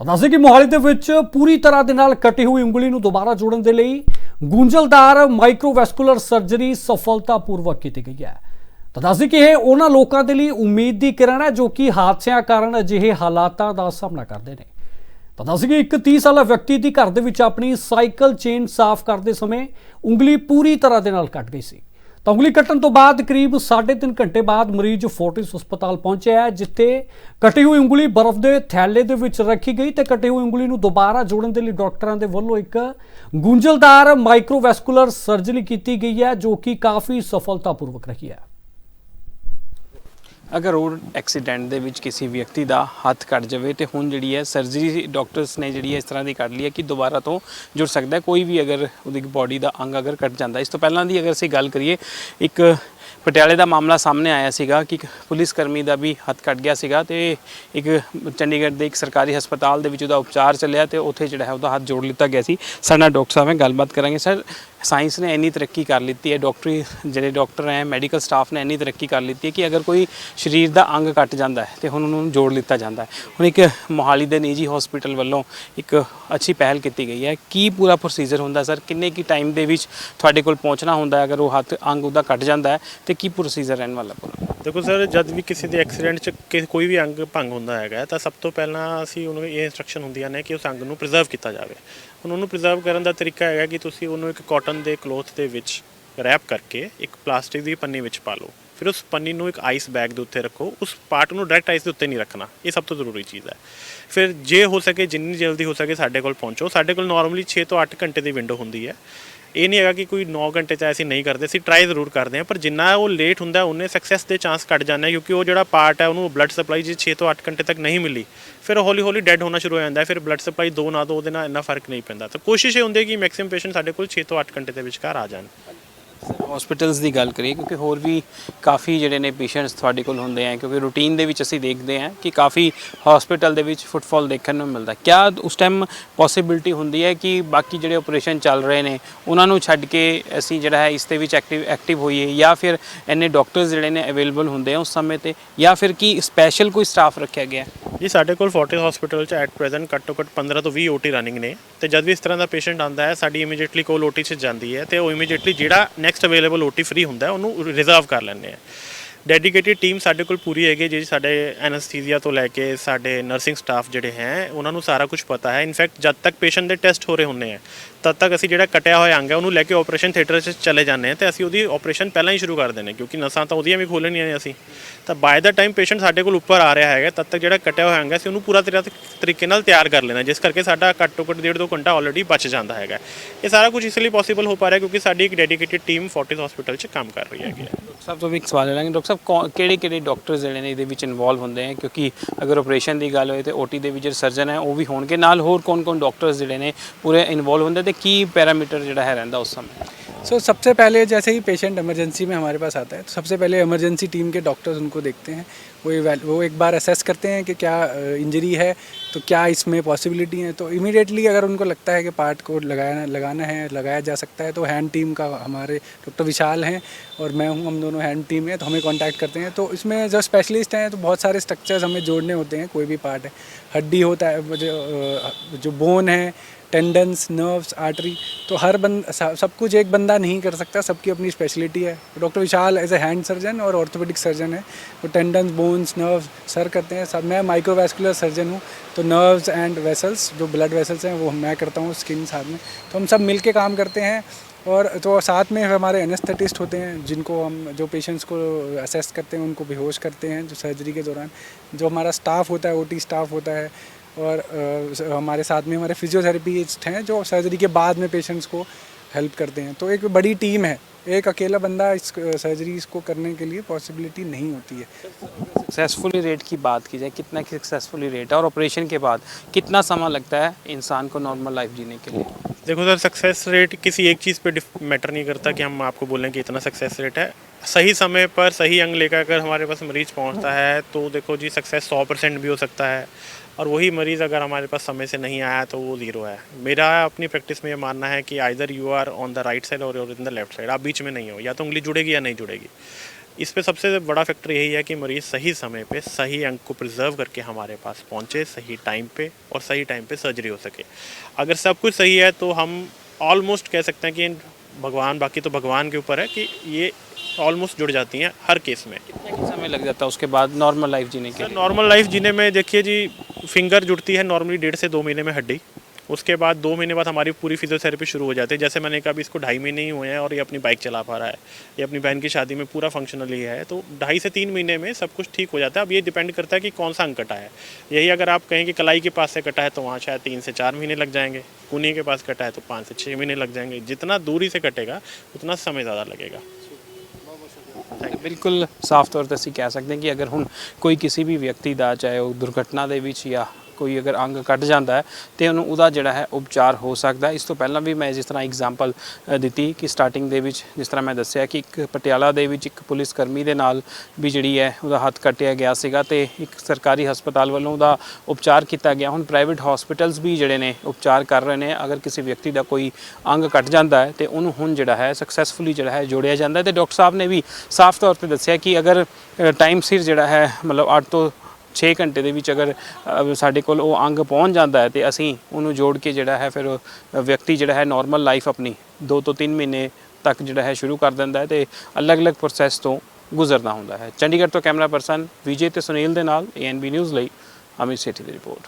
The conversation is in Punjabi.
ਤਾਂ ਦੱਸਦੇ ਕਿ ਮੋਹਾਲੀ ਦੇ ਵਿੱਚ ਪੂਰੀ ਤਰ੍ਹਾਂ ਦੇ ਨਾਲ ਕੱਟੀ ਹੋਈ ਉਂਗਲੀ ਨੂੰ ਦੁਬਾਰਾ ਜੋੜਨ ਦੇ ਲਈ ਗੁੰਝਲਦਾਰ ਮਾਈਕਰੋਵੈਸਕੂਲਰ ਸਰਜਰੀ ਸਫਲਤਾਪੂਰਵਕ ਕੀਤੀ ਗਈ ਹੈ। ਤਾਂ ਦੱਸਦੇ ਕਿ ਇਹ ਉਹਨਾਂ ਲੋਕਾਂ ਦੇ ਲਈ ਉਮੀਦ ਦੀ ਕਿਰਨ ਹੈ ਜੋ ਕਿ ਹਾਦਸਿਆਂ ਕਾਰਨ ਅਜਿਹੇ ਹਾਲਾਤਾਂ ਦਾ ਸਾਹਮਣਾ ਕਰਦੇ ਨੇ। ਤਾਂ ਦੱਸ ਕਿ ਇੱਕ 30 ਸਾਲਾ ਵਿਅਕਤੀ ਦੀ ਘਰ ਦੇ ਵਿੱਚ ਆਪਣੀ ਸਾਈਕਲ ਚੇਨ ਸਾਫ਼ ਕਰਦੇ ਸਮੇਂ ਉਂਗਲੀ ਪੂਰੀ ਤਰ੍ਹਾਂ ਦੇ ਨਾਲ ਕੱਟ ਗਈ ਸੀ। ਤਾਂ ਉਂਗਲੀ ਕੱਟਣ ਤੋਂ ਬਾਅਦ ਕਰੀਬ 3.5 ਘੰਟੇ ਬਾਅਦ ਮਰੀਜ਼ ਫੋਰਟਿਸ ਹਸਪਤਾਲ ਪਹੁੰਚਿਆ ਜਿੱਥੇ ਕੱਟੀ ਹੋਈ ਉਂਗਲੀ ਬਰਫ਼ ਦੇ ਥੈਲੇ ਦੇ ਵਿੱਚ ਰੱਖੀ ਗਈ ਤੇ ਕੱਟੀ ਹੋਈ ਉਂਗਲੀ ਨੂੰ ਦੁਬਾਰਾ ਜੋੜਨ ਦੇ ਲਈ ਡਾਕਟਰਾਂ ਦੇ ਵੱਲੋਂ ਇੱਕ ਗੁੰਝਲਦਾਰ ਮਾਈਕਰੋਵੈਸਕੂਲਰ ਸਰਜਰੀ ਕੀਤੀ ਗਈ ਹੈ, ਜੋ ਕਿ ਕਾਫੀ ਸਫਲਤਾਪੂਰਵਕ ਰਹੀ ਹੈ। ਅਗਰ ਰੋਡ ਐਕਸੀਡੈਂਟ ਦੇ ਵਿੱਚ ਕਿਸੇ ਵਿਅਕਤੀ ਦਾ ਹੱਥ ਕੱਟ ਜਾਵੇ ਤੇ ਹੁਣ ਜਿਹੜੀ ਹੈ ਸਰਜਰੀ ਡਾਕਟਰਸ ਨੇ ਜਿਹੜੀ ਹੈ ਇਸ ਤਰ੍ਹਾਂ ਦੀ ਕਰ ਲਈ ਹੈ ਕਿ ਦੁਬਾਰਾ ਤੋਂ ਜੁੜ ਸਕਦਾ ਹੈ। ਕੋਈ ਵੀ ਅਗਰ ਉਹਦੀ ਬਾਡੀ ਦਾ ਅੰਗ ਅਗਰ ਕੱਟ ਜਾਂਦਾ ਇਸ ਤੋਂ ਪਹਿਲਾਂ ਦੀ ਅਗਰ ਅਸੀਂ ਗੱਲ ਕਰੀਏ, ਇੱਕ ਪਟਿਆਲੇ ਦਾ ਮਾਮਲਾ ਸਾਹਮਣੇ ਆਇਆ ਸੀਗਾ ਕਿ ਇੱਕ ਪੁਲਿਸ ਕਰਮੀ ਦਾ ਵੀ ਹੱਥ ਕੱਟ ਗਿਆ ਸੀਗਾ ਤੇ ਇੱਕ ਚੰਡੀਗੜ੍ਹ ਦੇ ਇੱਕ ਸਰਕਾਰੀ ਹਸਪਤਾਲ ਦੇ ਵਿੱਚ ਉਹਦਾ ਉਪਚਾਰ ਚੱਲਿਆ ਤੇ ਉੱਥੇ ਜਿਹੜਾ ਹੈ ਉਹਦਾ ਹੱਥ ਜੋੜ ਲਿੱਤਾ ਗਿਆ ਸੀ। ਸਾਡੇ ਨਾਲ ਡਾਕਟਰ ਸਾਹਿਬ ਹੈ ਗੱਲਬਾਤ ਕਰਾਂਗੇ। ਸਰ ਸਾਇੰਸ ਨੇ ਇੰਨੀ ਤਰੱਕੀ ਕਰ ਲਿੱਤੀ ਹੈ, ਡਾਕਟਰੀ ਜਿਹੜੇ ਡਾਕਟਰ ਹੈ, ਮੈਡੀਕਲ ਸਟਾਫ ਨੇ ਇੰਨੀ ਤਰੱਕੀ ਕਰ ਲਿੱਤੀ ਹੈ ਕਿ ਅਗਰ ਕੋਈ ਸਰੀਰ ਦਾ ਅੰਗ ਕੱਟ ਜਾਂਦਾ ਹੈ ਤੇ ਹੁਣ ਉਹਨੂੰ ਜੋੜ ਲਿੱਤਾ ਜਾਂਦਾ ਹੈ। ਹੁਣ ਇੱਕ ਮੋਹਾਲੀ ਦੇ ਨਿੱਜੀ ਹਸਪੀਟਲ ਵੱਲੋਂ ਇੱਕ ਅੱਛੀ ਪਹਿਲ ਕੀਤੀ ਗਈ ਹੈ। ਕੀ ਪੂਰਾ ਪ੍ਰੋਸੀਜਰ ਹੁੰਦਾ ਸਰ? ਕਿੰਨੇ ਕੀ ਟਾਈਮ ਦੇ ਵਿੱਚ ਤੁਹਾਡੇ ਕੋਲ ਪਹੁੰਚਣਾ ਹੁੰਦਾ ਹੈ? ਅਗਰ ਉਹ ਹੱਥ ਅੰਗ ਉਹਦਾ ਕੱਟ ਜਾਂਦਾ ਹੈ ਤੇ ਕੀ ਪ੍ਰੋਸੀਜਰ ਰਹਿਣ ਵਾਲਾ ਪੂਰਾ? ਦੇਖੋ ਸਰ, ਜਦ ਵੀ ਕਿਸੇ ਦੇ ਐਕਸੀਡੈਂਟ 'ਚ ਕਿ- ਕੋਈ ਵੀ ਅੰਗ ਭੰਗ ਹੁੰਦਾ ਹੈਗਾ ਤਾਂ ਸਭ ਤੋਂ ਪਹਿਲਾਂ ਅਸੀਂ ਉਹਨੂੰ ਇਹ ਇਨਸਟਰਕਸ਼ਨ ਹੁੰਦੀਆਂ ਨੇ ਕਿ ਉਸ ਅੰਗ ਨੂੰ ਪ੍ਰੀਜ਼ਰਵ ਕੀਤਾ ਜਾਵੇ। ਹੁਣ ਉਹਨੂੰ ਪ੍ਰੀਜ਼ਰਵ ਕਰਨ ਦਾ ਤਰੀਕਾ ਹੈਗਾ ਕਿ ਤੁਸੀਂ ਉਹਨੂੰ ਇੱਕ ਕਾਟਨ ਦੇ ਕਲੋਥ ਦੇ ਵਿੱਚ ਰੈਪ ਕਰਕੇ ਇੱਕ ਪਲਾਸਟਿਕ ਦੀ ਪੰਨੀ ਵਿੱਚ ਪਾ ਲਓ। ਫਿਰ ਉਸ ਪੰਨੀ ਨੂੰ ਇੱਕ ਆਈਸ ਬੈਗ ਦੇ ਉੱਤੇ ਰੱਖੋ। ਉਸ ਪਾਰਟ ਨੂੰ ਡਾਇਰੈਕਟ ਆਈਸ ਦੇ ਉੱਤੇ ਨਹੀਂ ਰੱਖਣਾ। ਇਹ ਸਭ ਤੋਂ ਜ਼ਰੂਰੀ ਚੀਜ਼ ਹੈ। ਫਿਰ ਜੇ ਹੋ ਸਕੇ, ਜਿੰਨੀ ਜਲਦੀ ਹੋ ਸਕੇ ਸਾਡੇ ਕੋਲ ਪਹੁੰਚੋ। ਸਾਡੇ ਕੋਲ ਨਾਰਮਲੀ 6 ਤੋਂ 8 ਘੰਟੇ ਦੀ ਵਿੰਡੋ ਹੁੰਦੀ ਹੈ। ਇਹ ਨਹੀਂ ਹੈਗਾ ਕਿ ਕੋਈ 9 ਘੰਟੇ ਚ ਅਸੀਂ ਨਹੀਂ ਕਰਦੇ, ਅਸੀਂ ਟਰਾਈ ਜ਼ਰੂਰ ਕਰਦੇ ਹਾਂ, ਪਰ ਜਿੰਨਾ ਉਹ ਲੇਟ ਹੁੰਦਾ, ਉਹਨੇ ਸਕਸੈਸ ਦੇ ਚਾਂਸ ਘਟ ਜਾਂਦੇ ਆ ਕਿਉਂਕਿ ਉਹ ਜਿਹੜਾ ਪਾਰਟ ਹੈ, ਉਹਨੂੰ ਬਲੱਡ ਸਪਲਾਈ ਜੇ 6 ਤੋਂ 8 ਘੰਟੇ ਤੱਕ ਨਹੀਂ ਮਿਲੀ, ਫਿਰ ਉਹ ਹੌਲੀ ਹੌਲੀ ਡੈਡ ਹੋਣਾ ਸ਼ੁਰੂ ਹੋ ਜਾਂਦਾ ਫਿਰ ਬਲੱਡ ਸਪਲਾਈ ਦੋ ਨਾ ਦੋ, ਉਹਦੇ ਨਾਲ ਇੰਨਾ ਫ਼ਰਕ ਨਹੀਂ ਪੈਂਦਾ। ਤਾਂ ਕੋਸ਼ਿਸ਼ ਇਹ ਹੁੰਦੀ ਹੈ ਕਿ ਮੈਕਸਿਮਮ ਪੇਸ਼ੈਂਟ ਸਾਡੇ ਕੋਲ 6 ਤੋਂ 8 ਘੰਟੇ ਦੇ ਵਿਚਕਾਰ ਆ ਜਾਣ। ਹਸਪੀਟਲਸ ਦੀ ਗੱਲ ਕਰੀਏ, ਕਿਉਂਕਿ ਹੋਰ ਵੀ ਕਾਫੀ ਜਿਹੜੇ ਨੇ ਪੇਸ਼ੈਂਟਸ ਤੁਹਾਡੇ ਕੋਲ ਹੁੰਦੇ ਆ, ਕਿਉਂਕਿ ਰੂਟੀਨ ਦੇ ਵਿੱਚ ਅਸੀਂ ਦੇਖਦੇ ਆ ਕਿ ਕਾਫੀ ਹਸਪੀਟਲ ਦੇ ਵਿੱਚ ਫੁੱਟਫਾਲ ਦੇਖਣ ਨੂੰ ਮਿਲਦਾ ਕਿਆ ਉਸ ਟਾਈਮ ਪੋਸਿਬਿਲਿਟੀ ਹੁੰਦੀ ਹੈ ਕਿ ਬਾਕੀ ਜਿਹੜੇ ਆਪਰੇਸ਼ਨ ਚੱਲ ਰਹੇ ਨੇ, ਉਹਨਾਂ ਨੂੰ ਛੱਡ ਕੇ ਅਸੀਂ ਜਿਹੜਾ ਹੈ ਇਸ ਦੇ ਵਿੱਚ ਐਕਟਿਵ ਐਕਟਿਵ ਹੋਈਏ, ਜਾਂ ਫਿਰ ਇੰਨੇ ਡਾਕਟਰਸ ਜਿਹੜੇ ਨੇ ਅਵੇਲੇਬਲ ਹੁੰਦੇ ਆ ਉਸ ਸਮੇਂ ਤੇ, ਜਾਂ ਫਿਰ ਕੀ ਸਪੈਸ਼ਲ ਕੋਈ ਸਟਾਫ ਰੱਖਿਆ ਗਿਆ ਹੈ? ਜੀ ਸਾਡੇ ਕੋਲ ਫੋਰਟਿਸ ਹਸਪੀਟਲ 'ਚ ਐਟ ਪ੍ਰੈਜ਼ੈਂਟ ਘੱਟੋ ਘੱਟ 15 ਤੋਂ 20 ਓਟੀ ਰਨਿੰਗ ਨੇ ਤੇ ਜਦ ਵੀ ਇਸ ਤਰ੍ਹਾਂ ਦਾ ਪੇਸ਼ੈਂਟ ਆਂਦਾ ਹੈ ਸਾਡੀ ਇਮੀਡੀਏਟਲੀ ਕੋਲ ਓਟੀ 'ਚ ਜਾਂਦੀ ਹੈ ਤੇ ਉਹ ਇਮੀਡੀਏਟਲੀ ਜਿਹੜਾ ਨੈਕਸਟ ਅਵੇਲੇਬਲ ਓਟੀ ਫ੍ਰੀ ਹੁੰਦਾ ਹੈ, ਉਹਨੂੰ ਰਿਜ਼ਰਵ ਕਰ ਲੈਂਦੇ ਆ। ਡੈਡੀਕੇਟਿਡ ਟੀਮ ਸਾਡੇ ਕੋਲ ਪੂਰੀ ਹੈਗੀ ਜਿਹੜੀ ਸਾਡੇ ਐਨਸਥੀਸੀਆ ਤੋਂ ਲੈ ਕੇ ਸਾਡੇ ਨਰਸਿੰਗ ਸਟਾਫ ਜਿਹੜੇ ਹੈ ਉਹਨਾਂ ਨੂੰ ਸਾਰਾ ਕੁਝ ਪਤਾ ਹੈ। ਇਨਫੈਕਟ ਜਦ ਤੱਕ ਪੇਸ਼ੈਂਟ ਦੇ ਟੈਸਟ ਹੋ ਰਹੇ ਹੁੰਦੇ ਆ ਤਦ ਤੱਕ ਅਸੀਂ ਜਿਹੜਾ ਕਟਿਆ ਹੋਇਆ ਅੰਗ ਹੈ, ਉਹਨੂੰ ਲੈ ਕੇ ਆਪਰੇਸ਼ਨ ਥੀਏਟਰ 'ਚ ਚਲੇ ਜਾਂਦੇ ਹਾਂ ਤੇ ਅਸੀਂ ਉਹਦੀ ਆਪਰੇਸ਼ਨ ਪਹਿਲਾਂ ਹੀ ਸ਼ੁਰੂ ਕਰ ਦਿੰਦੇ ਹਾਂ, ਕਿਉਂਕਿ ਨਸਾਂ ਤਾਂ ਉਹਦੀਆਂ ਵੀ ਖੋਲਣੀਆਂ ਨੇ ਅਸੀਂ। ਤਾਂ ਬਾਏ ਦਾ ਟਾਈਮ ਪੇਸ਼ੈਂਟ ਸਾਡੇ ਕੋਲ ਉੱਪਰ ਆ ਰਿਹਾ ਹੈਗਾ, ਤਦ ਤੱਕ ਜਿਹੜਾ ਕਟਿਆ ਹੋਇਆ ਅੰਗ ਹੈ, ਅਸੀਂ ਉਹਨੂੰ ਪੂਰਾ ਤਰੀਕਾ ਤਰੀਕੇ ਨਾਲ ਤਿਆਰ ਕਰ ਲੈਣਾ ਜਿਸ ਕਰਕੇ ਸਾਡਾ ਘੱਟੋ ਘੱਟ ਡੇਢ ਦੋ ਘੰਟਾ ਆਲਰੇਡੀ ਬਚ ਜਾਂਦਾ ਹੈਗਾ। ਇਹ ਸਾਰਾ ਕੁਝ ਇਸ ਲਈ ਪੋਸੀਬਲ ਹੋ ਪਾ ਰਿਹਾ ਕਿਉਂਕਿ ਸਾਡੀ ਇੱਕ ਡੈਡੀਕੇਟਿਡ ਟੀਮ ਫੋਰਟਿਸ ਹਸਪੀਟਲ 'ਚ ਕੰਮ ਕਰ ਰਹੀ ਹੈਗੀ ਡਾਕਟਰ ਸਾਹਿਬ ਤੋਂ ਵੀ ਇੱਕ ਸਵਾਲ ਲੈਣਾਂਗੇ ਡਾਕਟਰ ਸਾਹਿਬ ਕਿਹੜੇ ਕਿਹੜੇ ਡਾਕਟਰਸ ਜਿਹੜੇ ਨੇ ਇਹਦੇ ਵਿੱਚ ਇਨਵੋਲਵ ਹੁੰਦੇ ਆ ਕਿਉਂਕਿ ਅਗਰ ਆਪਰੇਸ਼ਨ ਦੀ ਗੱਲ ਹੋਏ ਤੇ ਓਟੀ ਦੇ ਵਿੱਚ ਜਿਹੜੇ ਸਰਜਨ ਹੈ, ਉਹ ਵੀ ਹੋਣਗੇ। ਨਾਲ ਹੋਰ ਕੌਣ-ਕੌਣ ਡਾਕਟਰਸ ਜਿਹੜੇ ਨੇ ਪੂਰੇ ਇਨਵੋਲਵ ਹੁੰਦੇ? ਤੇ ਕੀ ਪੈਰਾਮੀਟਰ ਜਿਹੜਾ ਹੈ ਰਹਿੰਦਾ ਉਸ ਸਮੇਂ सो सबसे पहले जैसे ही पेशेंट इमरजेंसी में हमारे पास आता है तो सबसे पहले इमरजेंसी टीम के डॉक्टर्स उनको देखते हैं वो eval- वो एक बार असेस करते हैं कि क्या इंजरी है तो क्या इसमें पॉसिबिलिटी है तो इमीडिएटली अगर उनको लगता है कि पार्ट को लगाना लगाना है लगाया जा सकता है तो हैंड टीम का हमारे डॉक्टर विशाल हैं और मैं हूँ हम दोनों हैंड टीम है तो हमें कांटेक्ट करते हैं तो इसमें जो स्पेशलिस्ट हैं तो बहुत सारे स्ट्रक्चर्स हमें जोड़ने होते हैं कोई भी पार्ट है हड्डी होता है जो, अ, जो बोन है टेंडन्स नर्व्स, आर्टरी तो हर बंद सब कुछ एक बंदा नहीं कर सकता, सबकी अपनी स्पेशलिटी है। Doctor Vishal as a hand surgeon और ऑर्थोपेडिक सर्जन है। वो टेंडन्स बोन्स नर्व्स सर करते हैं। सब, मैं माइक्रोवेस्कुलर सर्जन हूँ तो नर्व्स एंड वेसल्स जो ब्लड वेसल्स हैं, वो मैं करता हूँ स्किन साथ में। तो हम सब मिल के काम करते हैं और तो साथ में हमारे एनेस्थेटिस्ट होते हैं, जिनको हम, जो पेशेंट्स को असेस करते हैं, उनको बेहोश करते हैं, जो सर्जरी के दौरान। जो हमारा स्टाफ होता है ओटी स्टाफ होता है और अ, हमारे साथ में हमारे फिजियोथेरेपिस्ट हैं जो सर्जरी के बाद में पेशेंट्स को हेल्प करते हैं। तो एक बड़ी टीम है। एक अकेला बंदा इस सर्जरी इसको करने के लिए पॉसिबिलिटी नहीं होती है। सक्सेसफुली रेट की बात की जाए कितना सक्सेसफुली रेट है और ऑपरेशन के बाद कितना समय लगता है इंसान को नॉर्मल लाइफ जीने के लिए? देखो सर सक्सेस रेट किसी एक चीज़ पे मैटर नहीं करता कि हम आपको बोलें कि इतना सक्सेस रेट है। सही समय पर सही अंग लेकर अगर हमारे पास मरीज़ पहुँचता है तो देखो जी सक्सेस सौ परसेंट भी हो सकता है। और वही मरीज़ अगर हमारे पास समय से नहीं आया तो वो ज़ीरो है। मेरा अपनी प्रैक्टिस में ये मानना है कि either you are on the right side और इन द लेफ़्ट साइड आप बीच में नहीं हो, या तो उंगली जुड़ेगी या नहीं जुड़ेगी। इस पे सबसे बड़ा फैक्टर यही है कि मरीज़ सही समय पे सही अंग को प्रिजर्व करके हमारे पास पहुँचे, सही टाइम पे और सही टाइम पे सर्जरी हो सके। अगर सब कुछ सही है तो हम ऑलमोस्ट कह सकते हैं कि भगवान, बाकी तो भगवान के ऊपर है कि ये ऑलमोस्ट जुड़ जाती हैं हर केस में। कितना समय लग जाता है उसके बाद नॉर्मल लाइफ जीने के नॉर्मल लाइफ जीने में देखिए जी फिंगर जुड़ती है नॉर्मली डेढ़ से दो महीने में हड्डी। उसके बाद दो महीने बाद हमारी पूरी फिजियोथेरेपी शुरू हो जाती है। जैसे मैंने कहा अभी इसको ढाई महीने ही हुए हैं और ये अपनी बाइक चला पा रहा है। ये अपनी बहन की शादी में पूरा फंक्शनली है। तो ढाई से तीन महीने में सब कुछ ठीक हो जाता है। अब ये डिपेंड करता है कि कौन सा अंग कटा है। यही अगर आप कहें कि कलाई के पास से कटा है तो वहाँ शायद तीन से चार महीने लग जाएँगे। कुनी के पास कटा है तो पाँच से छः महीने लग जाएँगे। जितना दूरी से कटेगा उतना समय ज़्यादा लगेगा। ਬਿਲਕੁਲ ਸਾਫ਼ ਤੌਰ ਤੇ ਅਸੀਂ ਕਹਿ ਸਕਦੇ ਹਾਂ ਕਿ ਅਗਰ ਹੁਣ ਕੋਈ ਕਿਸੇ ਵੀ ਵਿਅਕਤੀ ਦਾ, ਚਾਹੇ ਉਹ ਦੁਰਘਟਨਾ ਦੇ ਵਿੱਚ ਜਾਂ ਕੋਈ ਅਗਰ ਅੰਗ ਕੱਟ ਜਾਂਦਾ ਹੈ, ਤੇ ਉਹਨੂੰ ਉਹਦਾ ਜਿਹੜਾ ਹੈ ਉਪਚਾਰ ਹੋ ਸਕਦਾ ਇਸ ਤੋਂ ਪਹਿਲਾਂ ਵੀ ਮੈਂ ਜਿਸ ਤਰ੍ਹਾਂ ਐਗਜ਼ਾਮਪਲ ਦਿੱਤੀ ਕਿ ਸਟਾਰਟਿੰਗ ਦੇ ਵਿੱਚ ਜਿਸ ਤਰ੍ਹਾਂ ਮੈਂ ਦੱਸਿਆ ਕਿ ਇੱਕ ਪਟਿਆਲਾ ਦੇ ਵਿੱਚ ਇੱਕ ਪੁਲਿਸ ਕਰਮੀ ਦੇ ਨਾਲ ਵੀ ਜਿਹੜੀ ਹੈ ਉਹਦਾ ਹੱਥ ਕੱਟਿਆ ਗਿਆ ਸੀਗਾ ਤੇ ਇੱਕ ਸਰਕਾਰੀ ਹਸਪਤਾਲ ਵੱਲੋਂ ਉਹਦਾ ਉਪਚਾਰ ਕੀਤਾ ਗਿਆ। ਹੁਣ ਪ੍ਰਾਈਵੇਟ ਹਸਪੀਟਲਸ ਵੀ ਜਿਹੜੇ ਨੇ ਉਪਚਾਰ ਕਰ ਰਹੇ ਨੇ। ਅਗਰ ਕਿਸੇ ਵਿਅਕਤੀ ਦਾ ਕੋਈ ਅੰਗ ਕੱਟ ਜਾਂਦਾ ਹੈ ਤੇ ਉਹਨੂੰ ਹੁਣ ਜਿਹੜਾ ਹੈ ਸਕਸੈਸਫੁਲੀ ਜਿਹੜਾ ਹੈ ਜੋੜਿਆ ਜਾਂਦਾ ਹੈ। ਤੇ ਡਾਕਟਰ ਸਾਹਿਬ ਨੇ ਵੀ ਸਾਫ਼ ਤੌਰ ਤੇ ਦੱਸਿਆ ਕਿ ਅਗਰ ਟਾਈਮ ਸਿਰ ਜਿਹੜਾ ਹੈ ਮਤਲਬ 8 ਤੋਂ 6 ਘੰਟੇ ਦੇ ਵਿੱਚ ਅਗਰ ਅ, ਸਾਡੇ ਕੋਲ ਉਹ ਅੰਗ ਪਹੁੰਚ ਜਾਂਦਾ ਹੈ ਤੇ ਅਸੀਂ ਉਹਨੂੰ ਜੋੜ ਕੇ ਜਿਹੜਾ ਹੈ ਫਿਰ ਉਹ ਵਿਅਕਤੀ ਜਿਹੜਾ ਹੈ ਨਾਰਮਲ ਲਾਈਫ ਆਪਣੀ 2 ਤੋਂ 3 ਮਹੀਨੇ ਤੱਕ ਜਿਹੜਾ ਹੈ ਸ਼ੁਰੂ ਕਰ ਦਿੰਦਾ ਹੈ ਤੇ ਅਲੱਗ-ਅਲੱਗ ਪ੍ਰੋਸੈਸ ਤੋਂ ਗੁਜ਼ਰਨਾ ਹੁੰਦਾ ਹੈ। ਚੰਡੀਗੜ੍ਹ ਤੋਂ ਕੈਮਰਾ ਪਰਸਨ ਵਿਜੇ ਤੇ ਸੁਨੀਲ ਦੇ ਨਾਲ ਏਐਨਬੀ ਨਿਊਜ਼ ਲਈ ਅਮਿਤ ਸੇਠੀ ਦੀ ਰਿਪੋਰਟ।